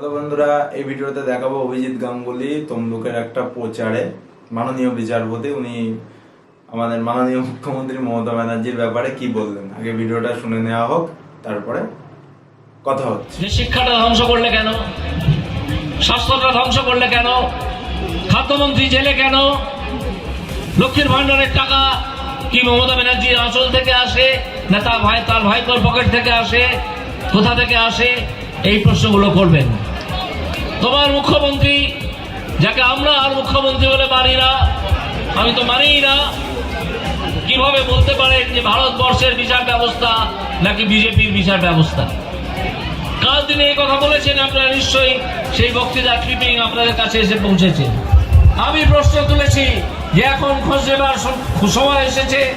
Hello বন্ধুরা, এই ভিডিওতে দেখাবো অভিজিৎ গাঙ্গুলি, তমলুকের একটা প্রচারে মাননীয় বিচারপতি। উনি আমাদের মাননীয় মুখ্যমন্ত্রী মমতা ব্যানার্জির ব্যাপারে কি বললেন? আগে ভিডিওটা শুনে নেওয়া হোক, তারপরে কথা হচ্ছে। শিক্ষাটা ধ্বংস করলে কেন? স্বাস্থ্যটা ধ্বংস করলে কেন? খাদ্যমন্ত্রী জেলে কেন? লক্ষ্মীর ভান্ডারের টাকা কি মমতা ব্যানার্জির আঁচল থেকে আসে না তার ভাই তার ভাইপোর পকেট থেকে আসে, কোথা থেকে আসে? এই প্রশ্নগুলো করবেন। তোমার মুখ্যমন্ত্রী, যাকে আমরা আর মুখ্যমন্ত্রী বলে মানি না, আমি তো মানিই না। কীভাবে বলতে পারেন যে ভারতবর্ষের বিচার ব্যবস্থা নাকি বিজেপির বিচার ব্যবস্থা? কাল তিনি এই কথা বলেছেন, আপনারা নিশ্চয়ই সেই বক্তৃতা ক্লিপিং আপনাদের কাছে এসে পৌঁছেছে। আমি প্রশ্ন তুলেছি যে এখন খোঁজ সম- সময় এসেছে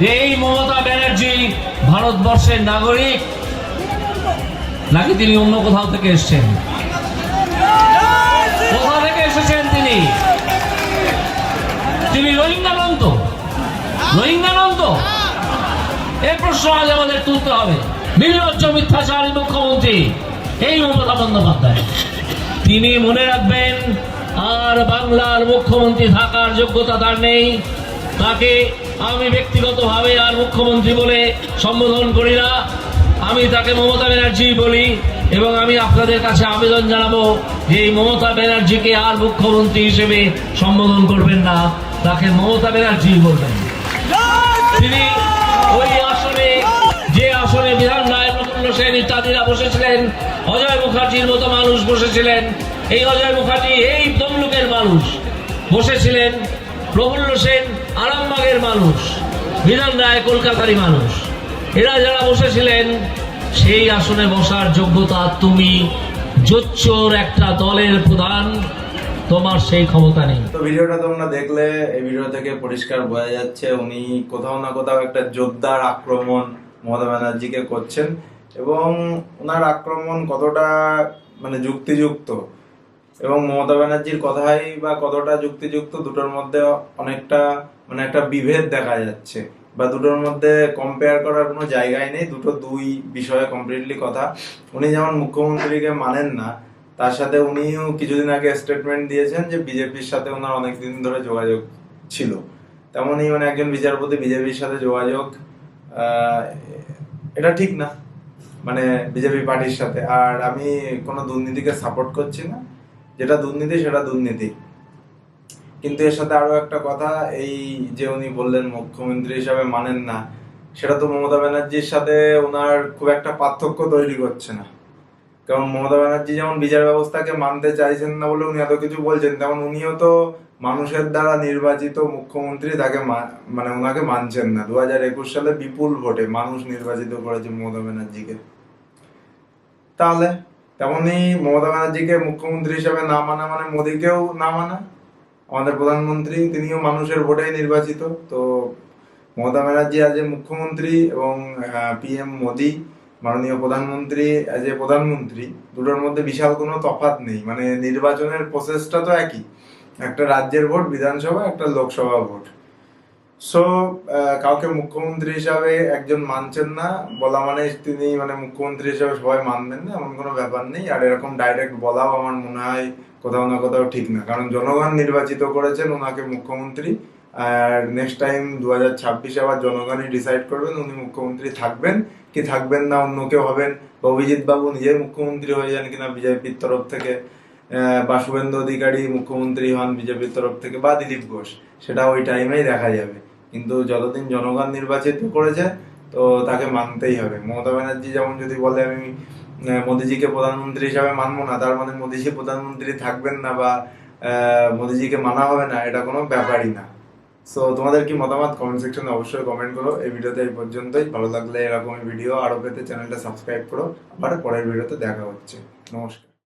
যে এই মমতা ব্যানার্জি ভারতবর্ষের নাগরিক নাকি তিনি অন্য কোথাও থেকে এসেছেন? তিনি তিনি রোহিঙ্গা প্রশ্ন আজ আমাদের তুলতে হবে। নির্লজ্জ, মিথ্যাচারী মুখ্যমন্ত্রী, এই মমতা বন্দ্যোপাধ্যায়। তিনি মনে রাখবেন, আর বাংলার মুখ্যমন্ত্রী থাকার যোগ্যতা তার নেই। তাকে আমি ব্যক্তিগতভাবে আর মুখ্যমন্ত্রী বলে সম্বোধন করি না। আমি তাকে মমতা ব্যানার্জি বলি। এবং আমি আপনাদের কাছে আবেদন জানাব যে এই মমতা ব্যানার্জিকে আর মুখ্যমন্ত্রী হিসেবে সম্বোধন করবেন না, তাকে মমতা ব্যানার্জি বলবেন। তিনি ওই আসনে, যে আসনে বিধান রায় প্রফুল্ল সেন ইত্যাদিরা বসেছিলেন, অজয় মুখার্জির মতো মানুষ বসেছিলেন, এই অজয় মুখার্জি এই তমলুকের মানুষ বসেছিলেন, প্রফুল্ল সেন আরামবাগের মানুষ, বিধান রায় কলকাতারই মানুষ। এরা যারা বসেছিলেন সেই আসনে বসার যোগ্যতা তুমি। জোচ্চোর একটা দলের প্রধান, তোমার সেই ক্ষমতা নেই। তো ভিডিওটা তোমরা দেখলে, এই ভিডিও থেকে পরিষ্কার বোঝা যাচ্ছে উনি কোথাও না কোথাও একটা জোরদার আক্রমণ মমতা ব্যানার্জিকে করছেন এবং ওনার আক্রমণ কতটা মানে যুক্তিযুক্ত এবং মমতা ব্যানার্জির কথাই বা কতটা যুক্তিযুক্ত দুটোর মধ্যে অনেকটা মানে একটা বিভেদ দেখা যাচ্ছে। বা দুটোর মধ্যে কম্পেয়ার করার কোনো জায়গায় নেই, দুটো দুই বিষয়ে কমপ্লিটলি কথা। উনি যেমন মুখ্যমন্ত্রীকে মানেন না, তার সাথে উনিও কিছুদিন আগে স্টেটমেন্ট দিয়েছেন যে বিজেপির সাথে ওনার অনেকদিন ধরে যোগাযোগ ছিল। তেমনই মানে একজন বিচারপতি বিজেপির সাথে যোগাযোগ এটা ঠিক না মানে বিজেপি পার্টির সাথে। আর আমি কোনো দুর্নীতিকে সাপোর্ট করছি না। যেটা দুর্নীতি, সেটা দুর্নীতি। কিন্তু এর সাথে আরও একটা কথা, এই যে উনি বললেন মুখ্যমন্ত্রী হিসাবে মানেন না, সেটা তো মমতা ব্যানার্জির সাথে ওনার খুব একটা পার্থক্য তৈরি করছে না। কারণ মমতা ব্যানার্জি যেমন বিচার ব্যবস্থাকে মানতে চাইছেন না বলে উনি এত কিছু বলছেন, তেমন উনিও তো মানুষের দ্বারা নির্বাচিত মুখ্যমন্ত্রী তাকে মানে ওনাকে মানছেন না। দু হাজার একুশ সালে বিপুল ভোটে মানুষ নির্বাচিত করেছে মমতা ব্যানার্জিকে। তাহলে তেমনই মমতা ব্যানার্জিকে মুখ্যমন্ত্রী হিসেবে না মানা মানে মোদীকেও না মানা? আমাদের প্রধানমন্ত্রী, তিনিও মানুষের ভোটেই নির্বাচিত। তো মমতা ব্যানার্জি আজ মুখ্যমন্ত্রী এবং পিএম মোদী, মাননীয় প্রধানমন্ত্রী এ প্রধানমন্ত্রী, দুটোর মধ্যে বিশাল কোনো তফাৎ নেই। মানে নির্বাচনের প্রসেসটা তো একই। একটা রাজ্যের ভোট, বিধানসভা, একটা লোকসভা ভোট। সো কাউকে মুখ্যমন্ত্রী হিসাবে একজন মানছেন না, বলা মানে তিনি মানে মুখ্যমন্ত্রী হিসাবে সবাই মানবেন না, এমন কোনো ব্যাপার নেই। আর এরকম ডাইরেক্ট বলাও আমার মনে হয় কোথাও না কোথাও ঠিক না। কারণ জনগণ নির্বাচিত করেছেন ওনাকে মুখ্যমন্ত্রী, আর নেক্সট টাইম দু হাজার ছাব্বিশে আবার জনগণই ডিসাইড করবেন উনি মুখ্যমন্ত্রী থাকবেন কি থাকবেন না, অন্য কেউ হবেন। অভিজিৎ বাবু নিজে মুখ্যমন্ত্রী হয়ে যান কিনা বিজেপির তরফ থেকে বা শুভেন্দু অধিকারী মুখ্যমন্ত্রী হন বিজেপির তরফ থেকে, বা দিলীপ ঘোষ, সেটা ওই টাইমেই দেখা যাবে। কিন্তু যতদিন জনগণ নির্বাচিত করেছে, তো তাকে মানতেই হবে। মমতা ব্যানার্জি যেমন যদি বলে, আমি মোদিজিকে প্রধানমন্ত্রী হিসাবে মানবো না, তার মানে মোদিজি প্রধানমন্ত্রী থাকবেন না বা মোদিজিকে মানা হবে না, এটা কোনো ব্যাপারই না। সো তোমাদের কি মতামত? কমেন্ট সেকশনে অবশ্যই কমেন্ট করো। এই ভিডিওতে এই পর্যন্তই। ভালো লাগলে এরকম ভিডিও আরও পেতে চ্যানেলটা সাবস্ক্রাইব করো। আবার পরের ভিডিওতে দেখা হচ্ছে। নমস্কার।